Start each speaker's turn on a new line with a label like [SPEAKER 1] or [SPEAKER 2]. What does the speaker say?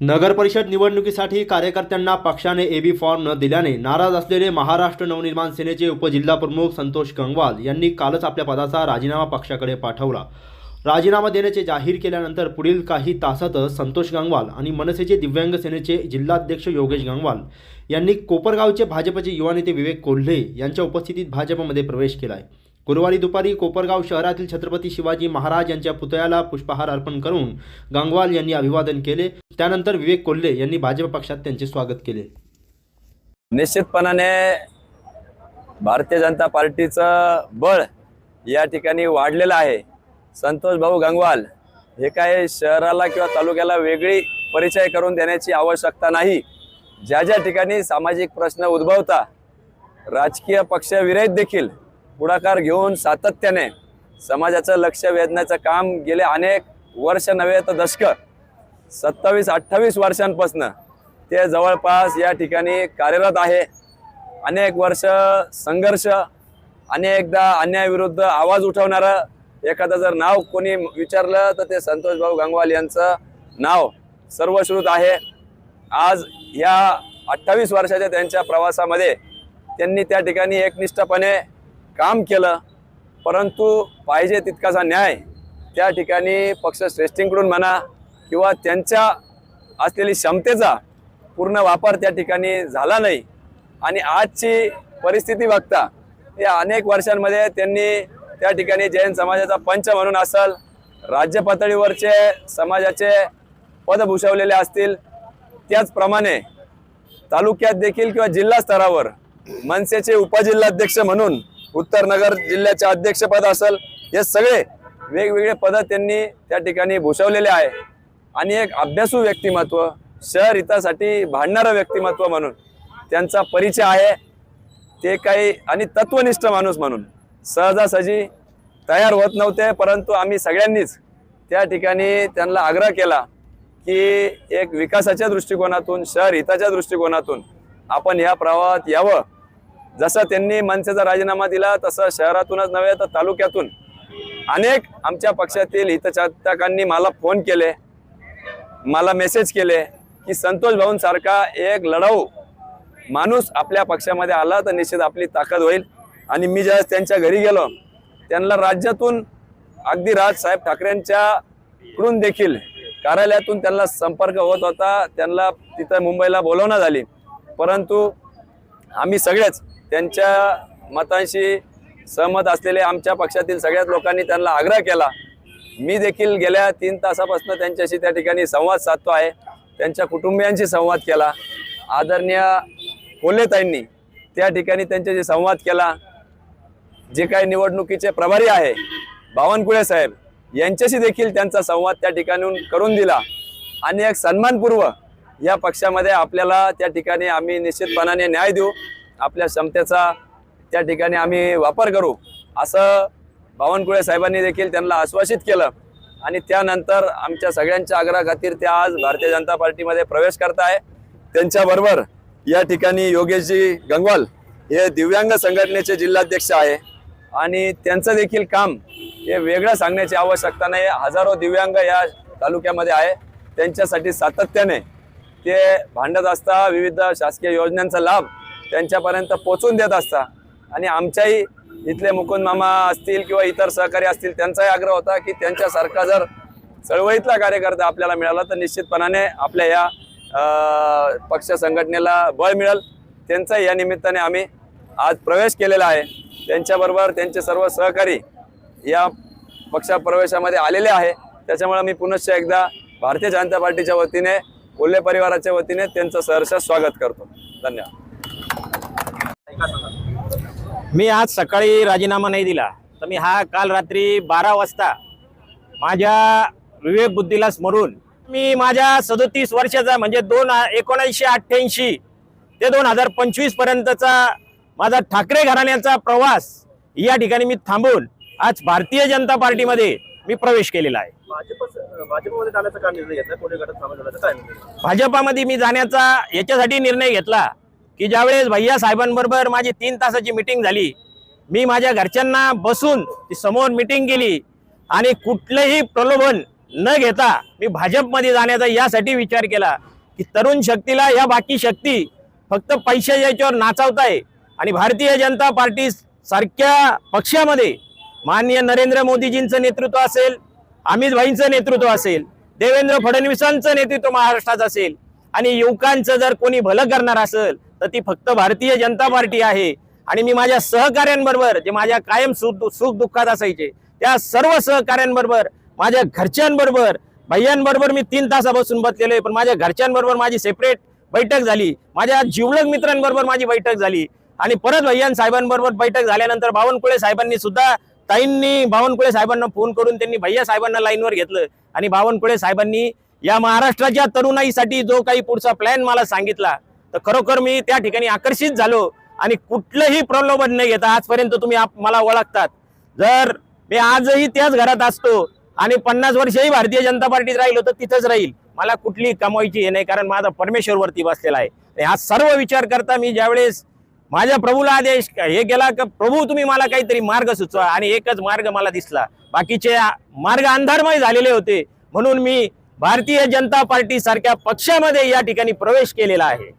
[SPEAKER 1] नगरपरिषद निवडणुकीसाठी कार्यकर्त्यांना पक्षाने एबी फॉर्म न दिल्याने नाराज असलेले महाराष्ट्र नवनिर्माण सेनेचे उपजिल्हाप्रमुख संतोष गंगवाल यांनी कालच आपल्या पदाचा राजीनामा पक्षाकडे पाठवला. राजीनामा देण्याचे जाहीर केल्यानंतर पुढील काही तासातच संतोष गंगवाल आणि मनसेचे दिव्यांग सेनेचे जिल्हाध्यक्ष योगेश गंगवाल यांनी कोपरगावचे भाजपचे युवा नेते विवेक कोल्हे यांच्या उपस्थितीत भाजपमध्ये प्रवेश केला आहे गुरुवारी दुपारी कोपरगाव शहरातील छत्रपती शिवाजी महाराज यांच्या पुतळ्याला पुष्पहार अर्पण करून गंगवाल यांनी अभिवादन केले. त्यानंतर विवेक कोल्हे यांनी भाजप पक्षात त्यांचे स्वागत केले.
[SPEAKER 2] निश्चितपणाने भारतीय जनता पार्टीचं बळ या ठिकाणी वाढलेलं आहे. संतोष भाऊ गंगवाल हे काय शहराला किंवा तालुक्याला वेगळी परिचय करून देण्याची आवश्यकता नाही. ज्या ज्या ठिकाणी सामाजिक प्रश्न उद्भवता राजकीय पक्षविरहित देखील पुढाकार घेऊन सातत्याने समाजाचं लक्ष वेधण्याचं काम गेले अनेक वर्ष नव्हे तर दशक. सत्तावीस अठ्ठावीस वर्षांपासून ते जवळपास या ठिकाणी कार्यरत आहे. अनेक वर्ष संघर्ष अनेकदा अन्यायाविरुद्ध आवाज उठवणारं एखादं जर नाव कोणी विचारलं तर ते संतोष भाऊ गंगवाल यांचं नाव सर्वश्रुत आहे. आज या अठ्ठावीस वर्षाच्या त्यांच्या प्रवासामध्ये त्यांनी त्या ठिकाणी एकनिष्ठपणे काम केलं परंतु पाहिजे तितकासा न्याय त्या ठिकाणी पक्षश्रेष्ठींकडून म्हणा किंवा त्यांच्या असलेली क्षमतेचा पूर्ण वापर त्या ठिकाणी झाला नाही. आणि आजची परिस्थिती बघता या अनेक वर्षांमध्ये त्यांनी त्या ठिकाणी जैन समाजाचा पंच म्हणून असल राज्य पातळीवरचे समाजाचे पद भूषवलेले असतील त्याचप्रमाणे तालुक्यात देखील किंवा जिल्हा स्तरावर मनसेचे उपजिल्हाध्यक्ष म्हणून उत्तर नगर जिल्ह्याचे अध्यक्षपद असेल हे सगळे वेगवेगळे पदं त्यांनी त्या ठिकाणी भूषवलेले आहे. आणि एक अभ्यासू व्यक्तिमत्व शहर हितासाठी भांडणारं व्यक्तिमत्व म्हणून त्यांचा परिचय आहे. ते काही आणि तत्वनिष्ठ माणूस म्हणून सहजासहजी तयार होत नव्हते परंतु आम्ही सगळ्यांनीच त्या ठिकाणी त्यांना आग्रह केला की एक विकासाच्या दृष्टिकोनातून शहर हिताच्या दृष्टिकोनातून आपण ह्या प्रवाहात यावं. जसं त्यांनी मनसेचा राजीनामा दिला तसं शहरातूनच नव्हे तर तालुक्यातून. अनेक आमच्या पक्षातील हितचातकांनी मला फोन केले मला मेसेज केले की संतोष भाऊंसारखा एक लढाऊ माणूस आपल्या पक्षामध्ये आला तर निश्चित आपली ताकद होईल. आणि मी ज्यावेळेस त्यांच्या घरी गेलो त्यांना राज्यातून अगदी राजसाहेब ठाकरेंच्याकडून देखील कार्यालयातून त्यांना संपर्क होत होता त्यांना तिथं मुंबईला बोलवण्यात आली. परंतु आम्ही सगळेच त्यांच्या मतांशी सहमत असलेले आमच्या पक्षातील सगळ्याच लोकांनी त्यांना आग्रह केला. मी देखील गेल्या तीन तासापासून त्यांच्याशी त्या ठिकाणी संवाद साधतो आहे. त्यांच्या कुटुंबियांशी संवाद केला. आदरणीय कोल्हेताईंनी त्या ठिकाणी त्यांच्याशी संवाद केला. जे काही निवडणुकीचे प्रभारी आहे बावनकुळे साहेब यांच्याशी देखील त्यांचा संवाद त्या ठिकाणून करून दिला. आणि एक सन्मानपूर्व या पक्षामध्ये आपल्याला त्या ठिकाणी आम्ही निश्चितपणाने न्याय देऊ. आपल्या क्षमतेचा त्या ठिकाणी आम्ही वापर करू. असं बावनकुळे साहेबांनी देखील त्यांना आश्वासित केलं. आणि त्यानंतर आमच्या सगळ्यांच्या आग्रहाखातीर ते आज भारतीय जनता पार्टीमध्ये प्रवेश करत आहे त्यांच्याबरोबर या ठिकाणी योगेशजी गंगवाल हे दिव्यांग संघटनेचे जिल्हाध्यक्ष आहे. आणि त्यांचं देखील काम हे वेगळं सांगण्याची आवश्यकता नाही. हजारो दिव्यांग या तालुक्यामध्ये आहे. त्यांच्यासाठी सातत्याने ते भांडत असता विविध शासकीय योजनांचा लाभ त्यांच्यापर्यंत पोचवून देत असता. आणि आमच्याही इथले मुकुंद मामा असतील किंवा इतर सहकारी असतील त्यांचाही आग्रह होता की त्यांच्यासारखा जर चळवळीतला कार्यकर्ता आपल्याला मिळाला तर निश्चितपणाने आपल्या या पक्ष संघटनेला बळ मिळेल. त्यांचा या निमित्ताने आम्ही आज प्रवेश केलेला आहे. त्यांच्याबरोबर त्यांचे सर्व सहकारी या पक्षा प्रवेशामध्ये आलेले आहे. त्याच्यामुळे मी पुनश्च एकदा भारतीय जनता पार्टीच्या वतीने कोल्हे परिवाराच्या वतीने त्यांचं सहर्ष स्वागत करतो. धन्यवाद.
[SPEAKER 3] मी आज सकाळी राजीनामा नाही दिला. तर मी हा काल रात्री बारा वाजता माझ्या विवेक बुद्धीला स्मरून मी माझ्या सदोतीस वर्षाचा म्हणजे दोन एकोणीसशे अठ्ठ्याऐंशी ते दोन हजार पंचवीस पर्यंतचा माझा ठाकरे घराण्याचा प्रवास या ठिकाणी मी थांबवून आज भारतीय जनता पार्टीमध्ये मी प्रवेश केलेला आहे.
[SPEAKER 4] भाजपामध्ये
[SPEAKER 3] मी जाण्याचा याच्यासाठी निर्णय घेतला. की ज्यावेळेस भैया साहेबांबरोबर माझी तीन तासाची मिटिंग झाली मी माझ्या घरच्यांना बसून ती समोर मिटिंग केली आणि कुठलंही प्रलोभन न घेता मी भाजपमध्ये जाण्याचा यासाठी विचार केला की तरुण शक्तीला या बाकी शक्ती फक्त पैशाच्या याच्यावर नाचवताय आणि भारतीय जनता पार्टी सारख्या पक्षामध्ये माननीय नरेंद्र मोदीजींचं नेतृत्व असेल अमित भाईंचं नेतृत्व असेल देवेंद्र फडणवीसांचं नेतृत्व महाराष्ट्रात असेल आणि युवकांचं जर कोणी भलं करणार असेल तर ती फक्त भारतीय जनता पार्टी आहे. आणि मी माझ्या सहकाऱ्यांबरोबर जे माझ्या कायम सुख सुख दुःखात असायचे त्या सर्व सहकाऱ्यांबरोबर माझ्या घरच्यांबरोबर भैयांबरोबर मी तीन तासापासून बसलेलो आहे. पण माझ्या घरच्यांबरोबर माझी सेपरेट बैठक झाली. माझ्या जिवलग मित्रांबरोबर माझी बैठक झाली. आणि परत भैयान साहेबांबरोबर बैठक झाल्यानंतर बावनकुळे साहेबांनी सुद्धा ताईंनी बावनकुळे साहेबांना फोन करून त्यांनी भैया साहेबांना लाईनवर घेतलं. आणि बावनकुळे साहेबांनी या महाराष्ट्राच्या तरुणाईसाठी जो काही पुढचा प्लॅन मला सांगितला तर खरोखर मी त्या ठिकाणी आकर्षित झालो आणि कुठलंही प्रलोभन न घेता आजपर्यंत तुम्ही मला ओळखतात. जर मी आजही त्याच घरात असतो आणि पन्नास वर्षही भारतीय जनता पार्टीत राहिलो तर तिथंच राहील. मला कुठली कमाईची हे नाही कारण माझा परमेश्वरवरती बसलेला आहे. आणि हा सर्व विचार करता मी ज्यावेळेस माझ्या प्रभूला आदेश हे गेला की प्रभू तुम्ही मला काहीतरी मार्ग सुचवा आणि एकच मार्ग मला दिसला. बाकीचे मार्ग अंधारमय झालेले होते. म्हणून मी भारतीय जनता पार्टी सारख्या पक्षामध्ये या ठिकाणी प्रवेश केलेला आहे.